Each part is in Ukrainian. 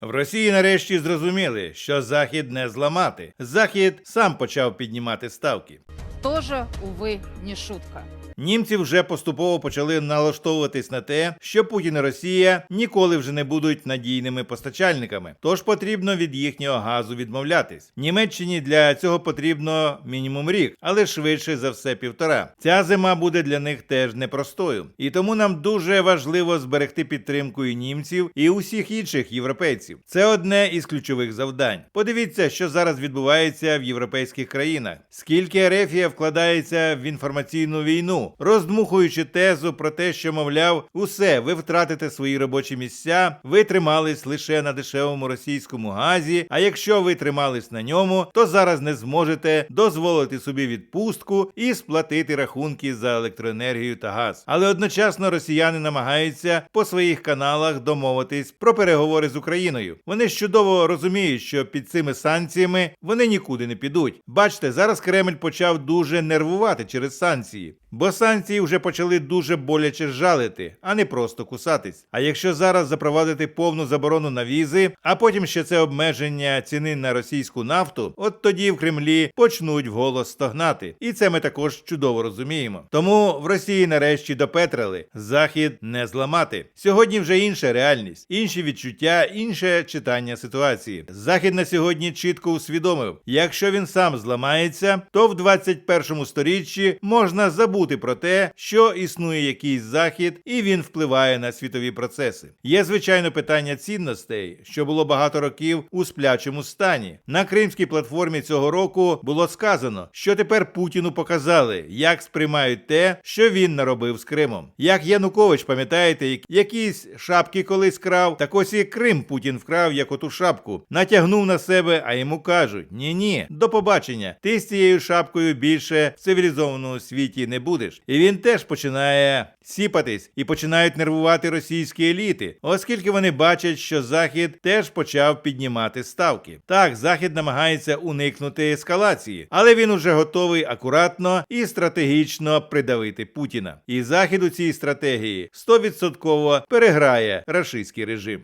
В Росії нарешті зрозуміли, що Захід не зламати. Захід сам почав піднімати ставки. Тоже, увы, не шутка. Німці вже поступово почали налаштовуватись на те, що Путін і Росія ніколи вже не будуть надійними постачальниками. Тож потрібно від їхнього газу відмовлятись. Німеччині для цього потрібно мінімум рік, але швидше за все півтора. Ця зима буде для них теж непростою, і тому нам дуже важливо зберегти підтримку і німців і усіх інших європейців. Це одне із ключових завдань. Подивіться, що зараз відбувається в європейських країнах. Скільки Ерефія вкладається в інформаційну війну, роздмухуючи тезу про те, що мовляв, усе, ви втратите свої робочі місця, ви тримались лише на дешевому російському газі. А якщо ви тримались на ньому, то зараз не зможете дозволити собі відпустку і сплатити рахунки за електроенергію та газ. Але одночасно росіяни намагаються по своїх каналах домовитись про переговори з Україною. Вони чудово розуміють, що під цими санкціями вони нікуди не підуть. Бачите, зараз Кремль почав дуже нервувати через санкції. Бо санкції вже почали дуже боляче жалити, а не просто кусатись. А якщо зараз запровадити повну заборону на візи, а потім ще це обмеження ціни на російську нафту, от тоді в Кремлі почнуть вголос стогнати. І це ми також чудово розуміємо. Тому в Росії нарешті допетрили захід не зламати. Сьогодні вже інша реальність, інші відчуття, інше читання ситуації. Захід на сьогодні чітко усвідомив, якщо він сам зламається, то в 21 сторіччі можна забути про те, що існує якийсь захід, і він впливає на світові процеси. Є звичайно питання цінностей, що було багато років у сплячому стані. На кримській платформі цього року було сказано, що тепер Путіну показали, як сприймають те, що він наробив з Кримом. Як Янукович, пам'ятаєте, якісь шапки колись крав, так ось і Крим Путін вкрав як оту шапку, натягнув на себе, а йому кажуть: ні, ні, до побачення. Ти з цією шапкою більше в цивілізованому світі не будеш. І він теж починає сіпатись і починають нервувати російські еліти, оскільки вони бачать, що Захід теж почав піднімати ставки. Так, Захід намагається уникнути ескалації, але він уже готовий акуратно і стратегічно придавити Путіна. І Захід у цій стратегії 100% переграє рашистський режим.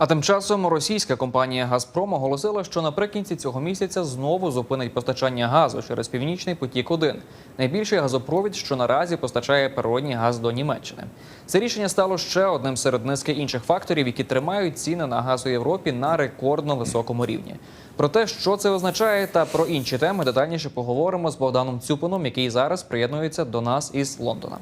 А тим часом російська компанія Газпром оголосила, що наприкінці цього місяця знову зупинить постачання газу через північний потік 1 найбільший газопровід, що наразі постачає природній газ до Німеччини. Це рішення стало ще одним серед низки інших факторів, які тримають ціни на газ у Європі на рекордно високому рівні. Про те, що це означає, та про інші теми детальніше поговоримо з Богданом Цюпином, який зараз приєднується до нас із Лондона.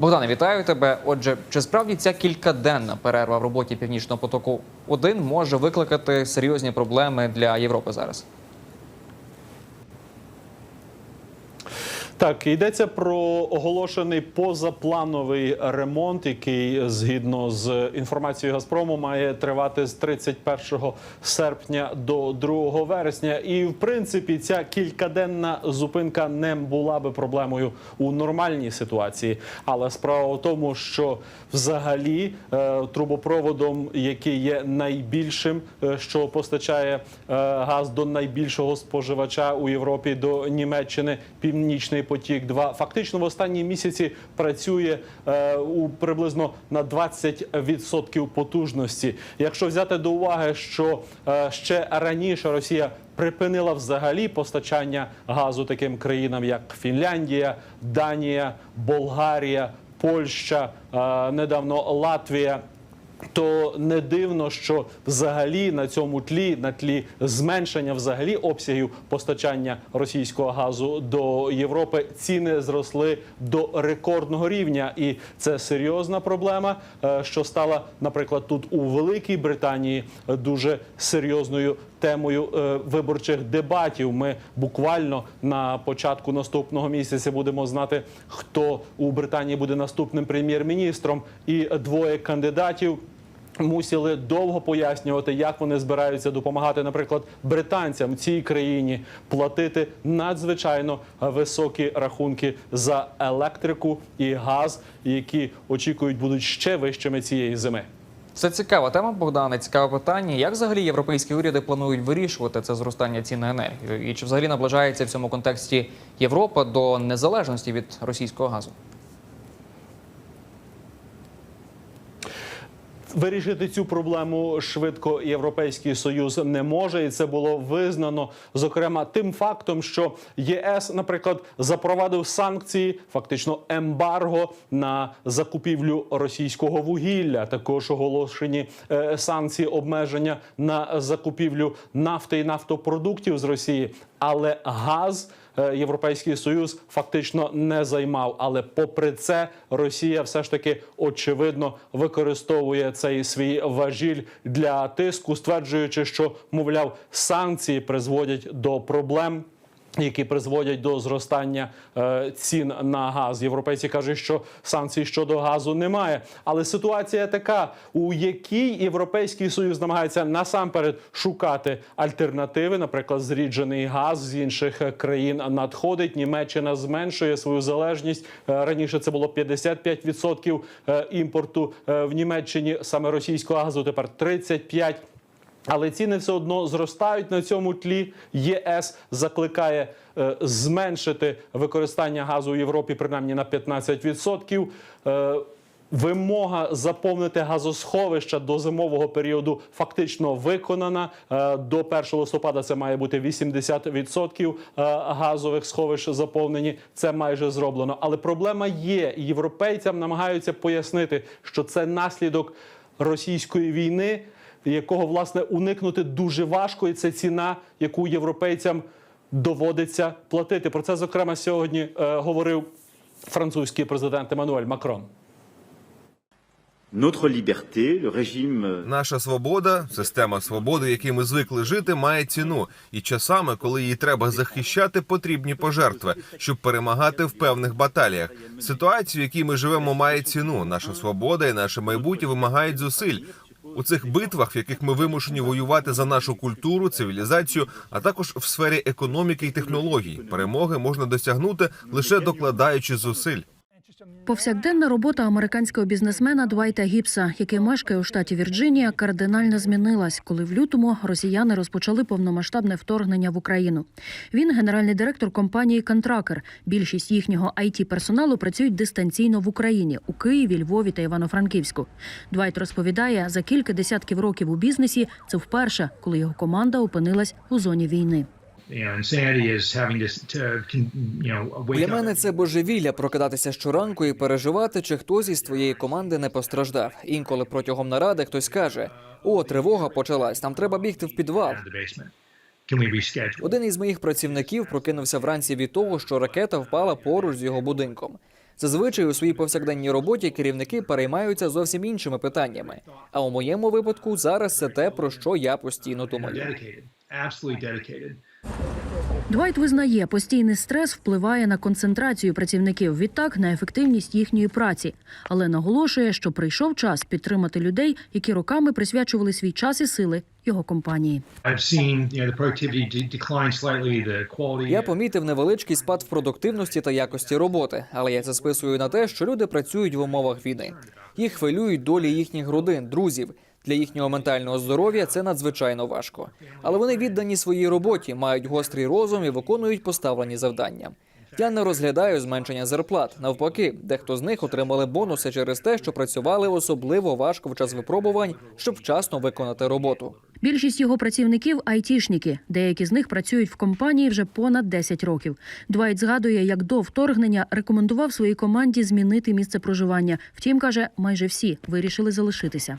Богдане, вітаю тебе. Отже, чи справді ця кількаденна перерва в роботі північного потоку 1 може викликати серйозні проблеми для Європи зараз? Так, йдеться про оголошений позаплановий ремонт, який згідно з інформацією Газпрому має тривати з 31 серпня до 2 вересня. І в принципі ця кількаденна зупинка не була би проблемою у нормальній ситуації. Але справа в тому, що взагалі е, трубопроводом, який є найбільшим, е, що постачає е, газ до найбільшого споживача у Європі до Німеччини, північний потік. 2 фактично в останні місяці працює е, у приблизно на 20% потужності. Якщо взяти до уваги, що е, ще раніше Росія припинила взагалі постачання газу таким країнам, як Фінляндія, Данія, Болгарія, Польща, е, недавно Латвія. То не дивно, що взагалі на цьому тлі, на тлі зменшення взагалі обсягів постачання російського газу до Європи, ціни зросли до рекордного рівня, і це серйозна проблема, е, що стала, наприклад, тут у Великій Британії дуже серйозною темою е, виборчих дебатів. Ми буквально на початку наступного місяця будемо знати, хто у Британії буде наступним прем'єр-міністром, і двоє кандидатів. Мусили довго пояснювати, як вони збираються допомагати, наприклад, британцям цій країні платити надзвичайно високі рахунки за електрику і газ, які очікують будуть ще вищими цієї зими. Це цікава тема, Богдане. Цікаве питання. Як взагалі європейські уряди планують вирішувати це зростання цін на енергію? І чи взагалі наближається в цьому контексті Європа до незалежності від російського газу? Вирішити цю проблему швидко Європейський Союз не може, і це було визнано зокрема тим фактом, що ЄС, наприклад, запровадив санкції, фактично ембарго на закупівлю російського вугілля. Також оголошені е, санкції обмеження на закупівлю нафти і нафтопродуктів з Росії, але газ. Е, Європейський союз фактично не займав, але попри це Росія все ж таки очевидно використовує цей свій важіль для тиску, стверджуючи, що мовляв санкції призводять до проблем. Які призводять до зростання е, цін на газ, європейці кажуть, що санкцій щодо газу немає. Але ситуація така, у якій європейський союз намагається насамперед шукати альтернативи. Наприклад, зріджений газ з інших країн надходить. Німеччина зменшує свою залежність. Е, раніше це було 55% е, імпорту в Німеччині саме російського газу. Тепер 35%. Але ціни все одно зростають на цьому тлі. ЄС закликає е, зменшити використання газу у Європі принаймні на 15%. Е, Вимога заповнити газосховища до зимового періоду фактично виконана. Е, До 1 листопада це має бути 80% е, газових сховищ заповнені. Це майже зроблено. Але проблема є. Європейцям намагаються пояснити, що це наслідок російської війни якого власне уникнути дуже важко, і це ціна, яку європейцям доводиться платити. Про це зокрема сьогодні е, говорив французький президент Еммануель Макрон. Euh, Наша свобода, система свободи, в якій ми звикли жити, має ціну. І часами, коли її треба захищати, потрібні пожертви, щоб перемагати в певних баталіях. Ситуація, в якій ми живемо, має ціну. Наша свобода і наше майбутнє вимагають зусиль. У цих битвах, в яких ми вимушені воювати за нашу культуру, цивілізацію, а також в сфері економіки і технологій, перемоги можна досягнути лише докладаючи зусиль. Повсякденна робота американського бізнесмена Двайта Гіпса, який мешкає у штаті Вірджинія, кардинально змінилась, коли в лютому росіяни розпочали повномасштабне вторгнення в Україну. Він генеральний директор компанії Контракер. Більшість їхнього it персоналу працюють дистанційно в Україні у Києві, Львові та Івано-Франківську. Двайт розповідає, за кілька десятків років у бізнесі це вперше, коли його команда опинилась у зоні війни. Для мене це божевілля прокидатися щоранку і переживати, чи хтось із твоєї команди не постраждав. Інколи протягом наради хтось каже: О, тривога почалась, нам треба бігти в підвал. Один із моїх працівників прокинувся вранці від того, що ракета впала поруч з його будинком. Зазвичай у своїй повсякденній роботі керівники переймаються зовсім іншими питаннями. А у моєму випадку зараз це те, про що я постійно думаю. Двайт визнає, постійний стрес впливає на концентрацію працівників, відтак на ефективність їхньої праці, але наголошує, що прийшов час підтримати людей, які роками присвячували свій час і сили його компанії. Я помітив невеличкий спад в продуктивності та якості роботи, але я це списую на те, що люди працюють в умовах війни. Їх хвилюють долі їхніх родин, друзів. Для їхнього ментального здоров'я це надзвичайно важко. Але вони віддані своїй роботі, мають гострий розум і виконують поставлені завдання. Я не розглядаю зменшення зарплат. Навпаки, дехто з них отримали бонуси через те, що працювали особливо важко в час випробувань, щоб вчасно виконати роботу. Більшість його працівників айтішники. Деякі з них працюють в компанії вже понад 10 років. Двайт згадує, як до вторгнення рекомендував своїй команді змінити місце проживання. Втім, каже, майже всі вирішили залишитися.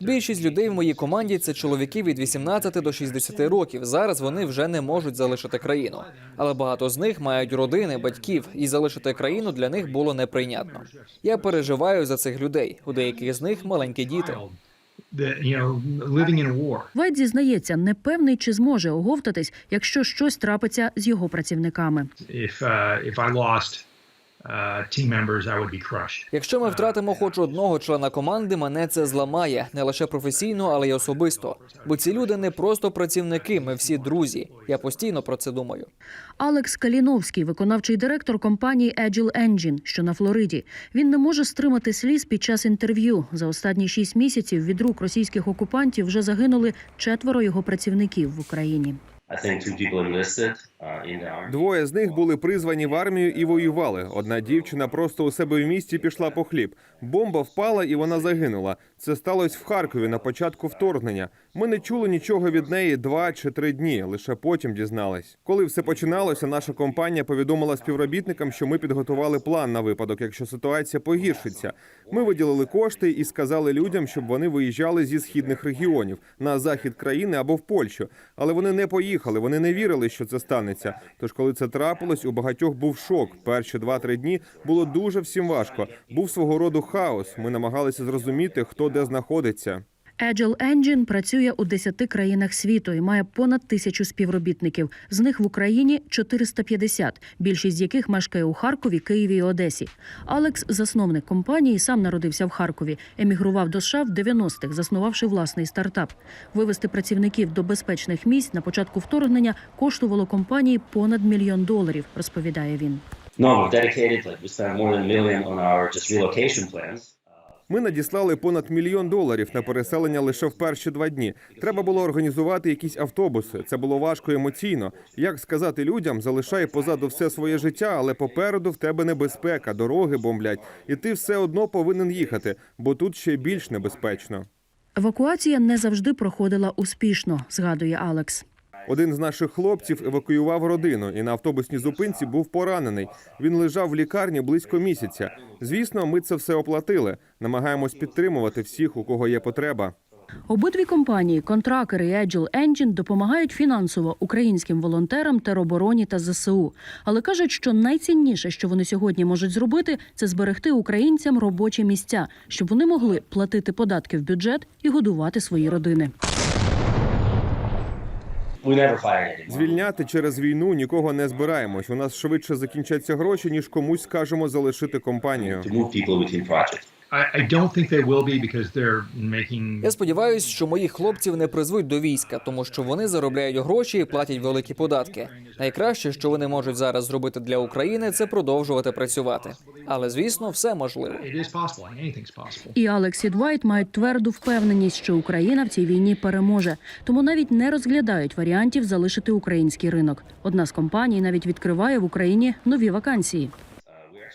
Більшість людей в моїй команді це чоловіки від 18 до 60 років. Зараз вони вже не можуть залишити країну. Але багато з них мають родини, батьків, і залишити країну для них було неприйнятно. Я переживаю за цих людей. У деяких з них маленькі діти. The living in a war. Вайт зізнається, не певний, чи зможе оговтатись, якщо щось трапиться з його працівниками. If uh, if I lost Якщо ми втратимо хоч одного члена команди, мене це зламає не лише професійно, але й особисто. Бо ці люди не просто працівники, ми всі друзі. Я постійно про це думаю. Алекс Каліновський, виконавчий директор компанії Agile Engine, що на Флориді. Він не може стримати сліз під час інтерв'ю. За останні шість місяців від рук російських окупантів вже загинули четверо його працівників в Україні. I think two people enlisted Двоє з них були призвані в армію і воювали. Одна дівчина просто у себе в місті пішла по хліб. Бомба впала і вона загинула. Це сталося в Харкові на початку вторгнення. Ми не чули нічого від неї два чи три дні. Лише потім дізнались. Коли все починалося, наша компанія повідомила співробітникам, що ми підготували план на випадок, якщо ситуація погіршиться. Ми виділили кошти і сказали людям, щоб вони виїжджали зі східних регіонів на захід країни або в Польщу. Але вони не поїхали. Вони не вірили, що це станеться. Тож, коли це трапилось, у багатьох був шок. Перші два-три дні було дуже всім важко. Був свого роду хаос. Ми намагалися зрозуміти, хто де знаходиться. Agile Engine працює у 10 країнах світу і має понад тисячу співробітників. З них в Україні 450, більшість з яких мешкає у Харкові, Києві і Одесі. Алекс, засновник компанії, сам народився в Харкові. Емігрував до США в 90-х, заснувавши власний стартап. Вивести працівників до безпечних місць на початку вторгнення коштувало компанії понад мільйон доларів, розповідає він. No, dedicated. Like we spent more than a million on our just relocation plans. Ми надіслали понад мільйон доларів на переселення лише в перші два дні. Треба було організувати якісь автобуси. Це було важко емоційно. Як сказати людям, залишай позаду все своє життя, але попереду в тебе небезпека, дороги бомблять, і ти все одно повинен їхати, бо тут ще більш небезпечно. Евакуація не завжди проходила успішно, згадує Алекс. Один з наших хлопців евакуював родину і на автобусній зупинці був поранений. Він лежав в лікарні близько місяця. Звісно, ми це все оплатили. Намагаємось підтримувати всіх, у кого є потреба. Обидві компанії, контракери і Agile Engine, допомагають фінансово українським волонтерам, теробороні та ЗСУ. Але кажуть, що найцінніше, що вони сьогодні можуть зробити, це зберегти українцям робочі місця, щоб вони могли платити податки в бюджет і годувати свої родини. Звільняти через війну нікого не збираємось. У нас швидше закінчаться гроші, ніж комусь скажемо залишити компанію. To move people between projects. I, I don't think they will be because they're making Я сподіваюся, що моїх хлопців не призвуть до війська, тому що вони заробляють гроші і платять великі податки. Найкраще, що вони можуть зараз зробити для України, це продовжувати працювати. Але звісно, все можливо. І Алекс і Двайт мають тверду впевненість, що Україна в цій війні переможе, тому навіть не розглядають варіантів залишити український ринок. Одна з компаній навіть відкриває в Україні нові вакансії.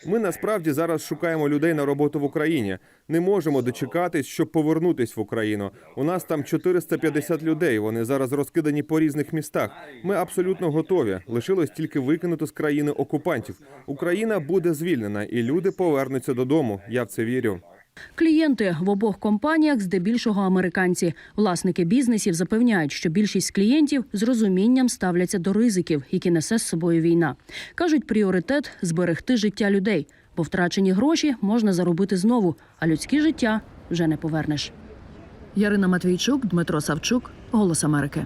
Ми насправді зараз шукаємо людей на роботу в Україні. Не можемо дочекатись, щоб повернутись в Україну. У нас там 450 людей. Вони зараз розкидані по різних містах. Ми абсолютно готові. Лишилось тільки викинути з країни окупантів. Україна буде звільнена, і люди повернуться додому. Я в це вірю. Клієнти в обох компаніях здебільшого американці. Власники бізнесів запевняють, що більшість клієнтів з розумінням ставляться до ризиків, які несе з собою війна. кажуть, пріоритет зберегти життя людей, бо втрачені гроші можна заробити знову, а людське життя вже не повернеш. Ярина Матвійчук, Дмитро Савчук, Голос Америки.